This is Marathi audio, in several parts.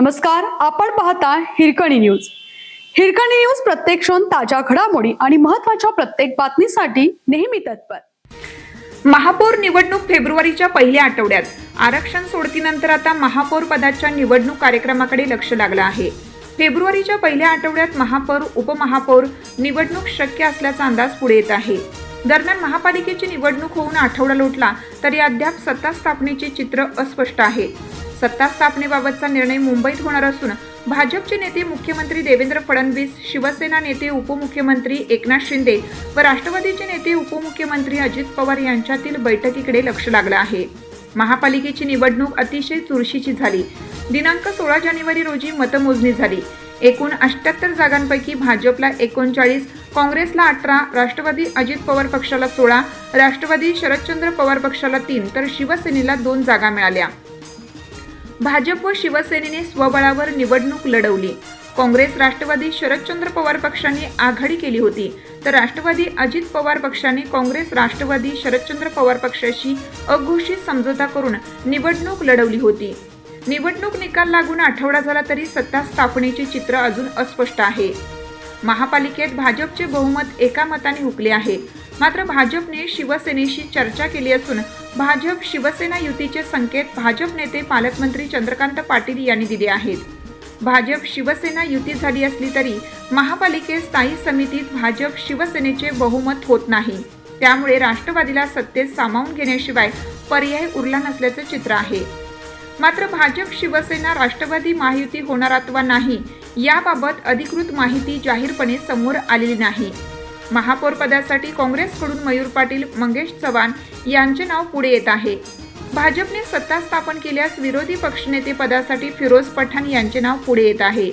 नमस्कार आपण पाहता हिरकणी न्यूज. हिरकणी न्यूज प्रत्येक क्षण ताज्या घडामोडी आणि महत्त्वाच्या प्रत्येक बातमीसाठी नेहमी तत्पर. महापौर निवडणूक फेब्रुवारीच्या पहिल्या आठवड्यात. आरक्षण सोडतीनंतर आता महापौर पदाच्या निवडणूक कार्यक्रमाकडे लक्ष लागलं आहे. फेब्रुवारीच्या पहिल्या आठवड्यात महापौर उपमहापौर निवडणूक शक्य असल्याचा अंदाज पुढे येत आहे. दरम्यान महापालिकेची निवडणूक होऊन आठवडा लोटला तरी अद्याप सत्ता स्थापनेचे चित्र अस्पष्ट आहे. सत्ता स्थापनेबाबतचा निर्णय मुंबईत होणार असून भाजपचे नेते मुख्यमंत्री देवेंद्र फडणवीस शिवसेना नेते उपमुख्यमंत्री एकनाथ शिंदे व राष्ट्रवादीचे नेते उपमुख्यमंत्री अजित पवार यांच्यातील बैठकीकडे लक्ष लागलं आहे. महापालिकेची निवडणूक अतिशय चुरशीची झाली. दिनांक सोळा जानेवारी रोजी मतमोजणी झाली. एकूण अष्ट्याहत्तर जागांपैकी भाजपला एकोणचाळीस काँग्रेसला अठरा राष्ट्रवादी अजित पवार पक्षाला सोळा राष्ट्रवादी शरदचंद्र पवार पक्षाला तीन तर शिवसेनेला दोन जागा मिळाल्या. भाजप व शिवसेनेने स्वबळावर निवडणूक लढवली. काँग्रेस राष्ट्रवादी शरदचंद्र पवार पक्षाने आघाडी केली होती. तर राष्ट्रवादी अजित पवार पक्षाने काँग्रेस राष्ट्रवादी शरदचंद्र पवार पक्षाशी अघोषित समझोता करून निवडणूक लढवली होती. निवडणूक निकाल लागून आठवडा झाला तरी सत्ता स्थापनेचे चित्र अजून अस्पष्ट आहे. महापालिकेत भाजपचे बहुमत एका मताने हुकले आहे. मात्र भाजपने शिवसेनेशी चर्चा केली असून भाजप शिवसेना युतीचे संकेत भाजप नेते पालकमंत्री चंद्रकांत पाटील यांनी दिले आहेत. भाजप शिवसेना युती झाली असली तरी महापालिकेत स्थायी समितीत भाजप शिवसेनेचे बहुमत होत नाही. त्यामुळे राष्ट्रवादीला सत्तेत सामावून घेण्याशिवाय पर्याय उरला नसल्याचं चित्र आहे. मात्र भाजप शिवसेना राष्ट्रवादी महायुती होणार अथवा नाही याबाबत अधिकृत माहिती जाहीरपणे समोर आलेली नाही. महापौरपदासाठी काँग्रेसकडून मयूर पाटील मंगेश चव्हाण यांचे नाव पुढे येत आहे. भाजपने सत्ता स्थापन केल्यास विरोधी पक्षनेते पदासाठी फिरोज पठाण यांचे नाव पुढे येत आहे.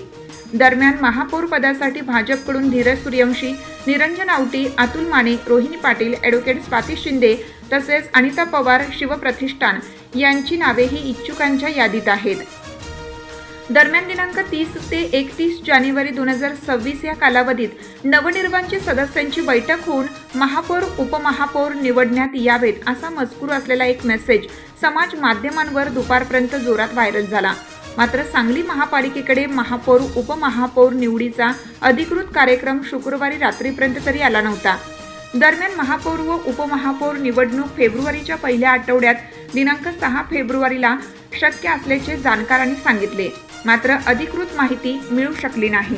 दरम्यान महापौर पदासाठी भाजपकडून धीरज सूर्यवंशी निरंजन आवटी अतुल माने रोहिणी पाटील ॲडव्होकेट स्वाती शिंदे तसेच अनिता पवार शिवप्रतिष्ठान यांची नावेही इच्छुकांच्या यादीत आहेत. दरम्यान दिनांक तीस ते एकतीस जानेवारी दोन हजार सव्वीस या कालावधीत नवनिर्वाचित सदस्यांची बैठक होऊन महापौर उपमहापौर निवडण्यात यावेत असा मजकूर असलेला एक मेसेज समाज माध्यमांवर दुपारपर्यंत जोरात व्हायरल झाला. मात्र सांगली महापालिकेकडे महापौर उपमहापौर निवडीचा अधिकृत कार्यक्रम शुक्रवारी रात्रीपर्यंत तरी आला नव्हता. दरम्यान महापौर व उपमहापौर निवडणूक फेब्रुवारीच्या पहिल्या आठवड्यात दिनांक सहा फेब्रुवारीला शक्य असल्याचे जाणकारांनी सांगितले. मात्र अधिकृत माहिती मिळू शकली नाही.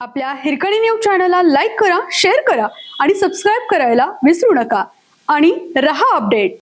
आपल्या हिरकणी न्यूज चॅनलला लाईक करा शेअर करा आणि सबस्क्राईब करायला विसरू नका. आणि रहा अपडेट.